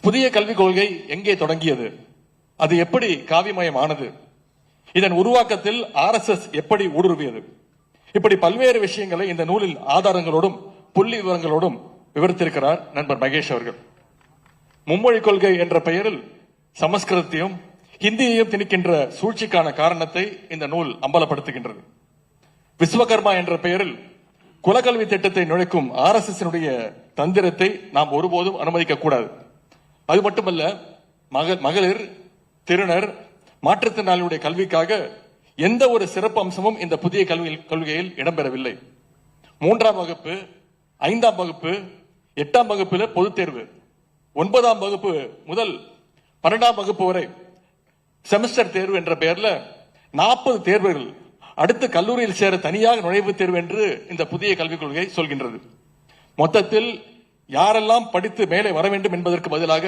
புதிய கல்விக் கொள்கை எங்கே தொடங்கியது? அது எப்படி காவிமயமானது? இதன் உருவாக்கத்தில் ஆர்எஸ்எஸ் எப்படி ஊடுருவியது? இப்படி பல்வேறு விஷயங்களை இந்த நூலில் ஆதாரங்களோடும் புள்ளி விவரங்களோடும் விவரித்திருக்கிறார் நண்பர் மகேஷ் அவர்கள். மும்மொழி கொள்கை என்ற பெயரில் சமஸ்கிருதத்தையும் ஹிந்தியையும் திணிக்கின்ற சூழ்ச்சிக்கான காரணத்தை இந்த நூல் அம்பலப்படுத்துகின்றது. விஸ்வகர்மா என்ற பெயரில் குலக்கல்வி திட்டத்தை நுழைக்கும் ஆர் எஸ் தந்திரத்தை நாம் ஒருபோதும் அனுமதிக்க கூடாது. அது மட்டுமல்ல மக- மகளிர் திருநர் மாற்றுத்திறனாளியுடைய கல்விக்காக எந்த ஒரு சிறப்பு அம்சமும் இந்த புதிய கல்வி கொள்கையில் இடம்பெறவில்லை. மூன்றாம் வகுப்பு ஐந்தாம் வகுப்பு எட்டாம் வகுப்பில் பொதுத் தேர்வு. ஒன்பதாம் வகுப்பு முதல் பன்னெண்டாம் வகுப்பு வரை செமஸ்டர் தேர்வு என்ற பெயரில் நாற்பது தேர்வுகள் அடுத்து கல்லூரியில் சேர தனியாக நுழைவுத் தேர்வு என்று இந்த புதிய கல்விக் கொள்கை சொல்கின்றது. மொத்தத்தில் யாரெல்லாம் படித்து மேலே வர வேண்டும் என்பதற்கு பதிலாக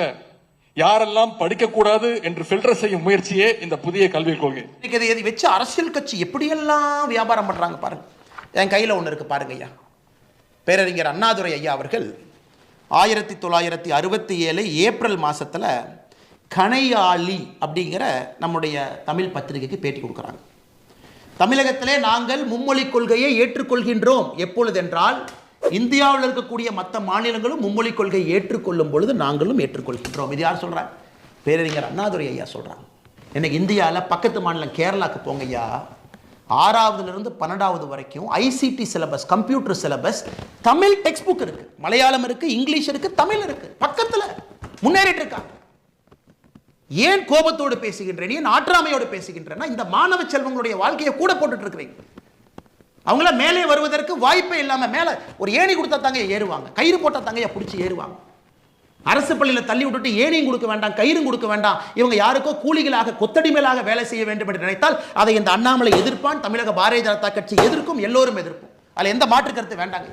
யாரெல்லாம் படிக்கக்கூடாது என்று ஃபில்டர் செய்யும் முயற்சியே இந்த புதிய கல்விக் கொள்கை. இன்னைக்கு இதை இதை வச்சு அரசியல் கட்சி எப்படியெல்லாம் வியாபாரம் பண்றாங்க பாருங்க. என் கையில் ஒன்று இருக்கு பாருங்க ஐயா. பேரறிஞர் அண்ணாதுரை ஐயா அவர்கள் ஆயிரத்தி தொள்ளாயிரத்தி அறுபத்தி ஏழு ஏப்ரல் மாதத்தில் கனையாளி அப்படிங்கிற நம்முடைய தமிழ் பத்திரிகைக்கு பேட்டி கொடுக்குறாங்க. தமிழகத்திலே நாங்கள் மும்மொழி கொள்கையை ஏற்றுக்கொள்கின்றோம் எப்பொழுதென்றால் இந்தியாவில் இருக்கக்கூடிய மற்ற மாநிலங்களும் மும்மொழி கொள்கையை ஏற்றுக்கொள்ளும் பொழுது நாங்களும் ஏற்றுக்கொள்கின்றோம். இது யார் சொல்றாங்க பேரறிஞர் அண்ணாதுரை ஐயா சொல்கிறாங்க எனக்கு இந்தியாவில் பக்கத்து மாநிலம் கேரளாக்கு போங்க ஐயா ஆறாவதுலேருந்து பன்னெண்டாவது வரைக்கும் ICT syllabus computer syllabus Tamil textbook இருக்குது மலையாளம் இருக்குது இங்கிலீஷ் இருக்குது தமிழ் இருக்குது பக்கத்தில் முன்னேறிட்டு இருக்காங்க ஏன் கோபத்தோடு பேசுகின்றேன்? ஏன் ஆற்றாமையோடு பேசுகின்றேன்னா இந்த மாணவ செல்வங்களுடைய வாழ்க்கையை கூட போட்டுட்டு இருக்கிறீங்க அவங்கள மேலே வருவதற்கு வாய்ப்பே இல்லாம மேல ஒரு ஏணி கொடுத்தா தாங்க ஏறுவாங்க. கயிறு போட்டால் தாங்க பிடிச்சி ஏறுவாங்க. அரசு பள்ளியில் தள்ளி விட்டுட்டு ஏணியும் கொடுக்க வேண்டாம் கயிறும் கொடுக்க வேண்டாம். இவங்க யாருக்கோ கூலிகளாக கொத்தடிமைகளாக வேலை செய்ய வேண்டும் என்று நினைத்தால் அதை இந்த அண்ணாமலை எதிர்ப்பான் தமிழக பாரதிய ஜனதா கட்சி எதிர்க்கும் எல்லோரும் எதிர்க்கும் அதில் எந்த மாற்று கருத்து வேண்டாங்க.